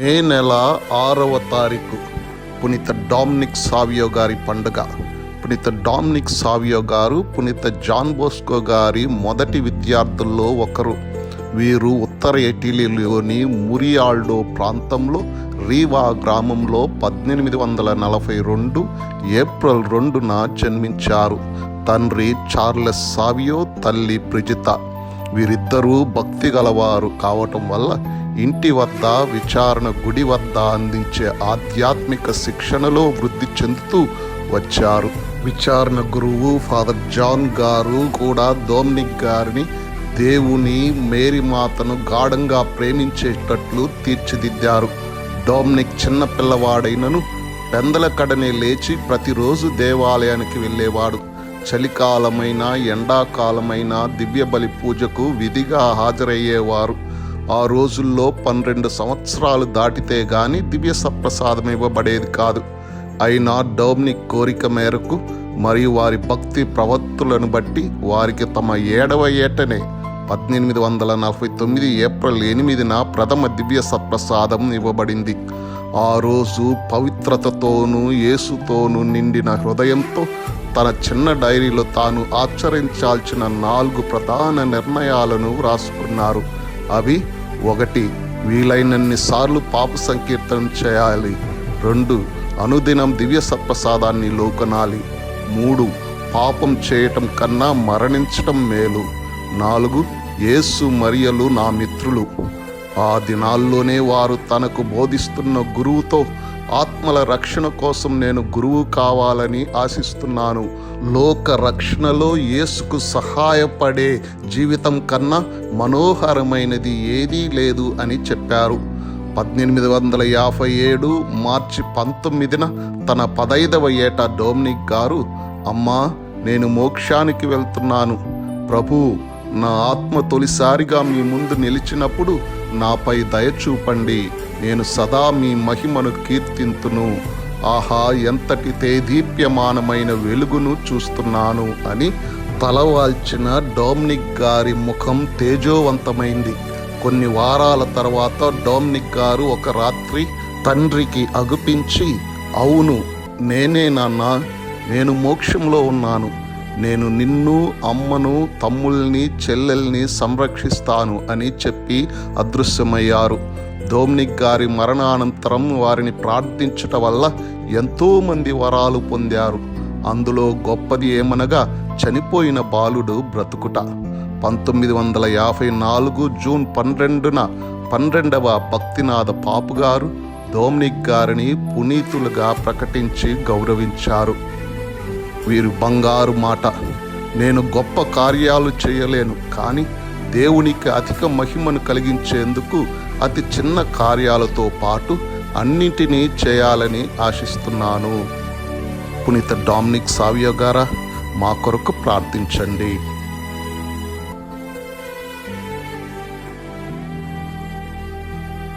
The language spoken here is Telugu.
మే నెల ఆరవ తారీఖు పునీత డామినిక్ సావియో గారి పండుగ. పునీత డామినిక్ సావియో గారు పునీత జాన్ బోస్కో గారి మొదటి విద్యార్థుల్లో ఒకరు. వీరు ఉత్తర ఇటలీలోని మురియాల్డో ప్రాంతంలో రీవా గ్రామంలో పద్దెనిమిది వందల నలభై రెండు ఏప్రిల్ రెండున జన్మించారు. తండ్రి చార్లెస్ సావియో తల్లి ప్రిజిత వీరిద్దరూ భక్తి గలవారు కావటం వల్ల ఇంటి వద్ద విచారణ గుడి వద్ద అందించే ఆధ్యాత్మిక శిక్షణలో వృద్ధి చెందుతూ వచ్చారు. విచారణ గురువు ఫాదర్ జాన్ గారు కూడా డోమ్నిక్ గారిని దేవుని మేరీ మాతను గాఢంగా ప్రేమించేటట్లు తీర్చిదిద్దారు. డోమ్నిక్ చిన్న పిల్లవాడైనను పెందల కడనే లేచి ప్రతిరోజు దేవాలయానికి వెళ్ళేవాడు. చలికాలమైన ఎండాకాలమైన దివ్య బలి పూజకు విధిగా హాజరయ్యేవారు. ఆ రోజుల్లో పన్నెండు సంవత్సరాలు దాటితే గాని దివ్య సప్రసాదం ఇవ్వబడేది కాదు. అయినా డోమ్నిక్ కోరిక మేరకు మరియు వారి భక్తి ప్రవత్తులను బట్టి వారికి తమ ఏడవ ఏటనే పద్దెనిమిది వందల నలభై తొమ్మిది ఏప్రిల్ ఎనిమిదిన ప్రథమ దివ్య సప్రసాదం ఇవ్వబడింది. ఆ రోజు పవిత్రతతోనూ యేసుతోనూ నిండిన హృదయంతో తన చిన్న డైరీలో తాను ఆచరించాల్సిన నాలుగు ప్రధాన నిర్ణయాలను వ్రాసుకున్నారు. అవి ఒకటి. వీలైనన్ని సార్లు పాప సంకీర్తనం చేయాలి. రెండు అనుదినం దివ్య సత్ప్రసాదాన్ని లోకనాలి. మూడు పాపం చేయటం కన్నా మరణించటం మేలు. నాలుగు యేసు మరియలు నా మిత్రులు. ఆ దినాల్లోనే వారు తనకు బోధిస్తున్న గురువుతో ఆత్మల రక్షణ కోసం నేను గురువు కావాలని ఆశిస్తున్నాను. లోక రక్షణలో యేసుకు సహాయపడే జీవితం కన్నా మనోహరమైనది ఏదీ లేదు అని చెప్పారు. పద్దెనిమిది వందల యాభై ఏడు మార్చి పంతొమ్మిదిన తన పదైదవ ఏట డోమ్నిక్ గారు అమ్మా నేను మోక్షానికి వెళ్తున్నాను. ప్రభు నా ఆత్మ తొలిసారిగా మీ ముందు నిలిచినప్పుడు నాపై దయ చూపండి. నేను సదా మీ మహిమను కీర్తింతును. ఆహా ఎంతటి తేదీప్యమానమైన వెలుగును చూస్తున్నాను అని తలవాల్చిన డోమ్నిక్ గారి ముఖం తేజోవంతమైంది. కొన్ని వారాల తర్వాత డోమ్నిక్ గారు ఒక రాత్రి తండ్రికి అగుపించి అవును నేనే నాన్న నేను మోక్షంలో ఉన్నాను. నేను నిన్ను అమ్మను తమ్ముల్ని చెల్లెల్ని సంరక్షిస్తాను అని చెప్పి అదృశ్యమయ్యారు. దోమ్నిక్ గారి మరణానంతరం వారిని ప్రార్థించటం వల్ల ఎంతోమంది వరాలు పొందారు. అందులో గొప్పది ఏమనగా చనిపోయిన బాలుడు బ్రతుకుట. పంతొమ్మిది వందల యాభై నాలుగు జూన్ పన్నెండున పన్నెండవ భక్తినాథ పాపుగారు దోమ్నిక్ గారిని పునీతులుగా ప్రకటించి గౌరవించారు. వీరు బంగారు మాట. నేను గొప్ప కార్యాలు చేయలేను కానీ దేవునికి అధిక మహిమను కలిగించేందుకు అతి చిన్న కార్యాలతో పాటు అన్నింటినీ చేయాలని ఆశిస్తున్నాను. పునీత డామినిక్ సావియో గారా మా కొరకు ప్రార్థించండి.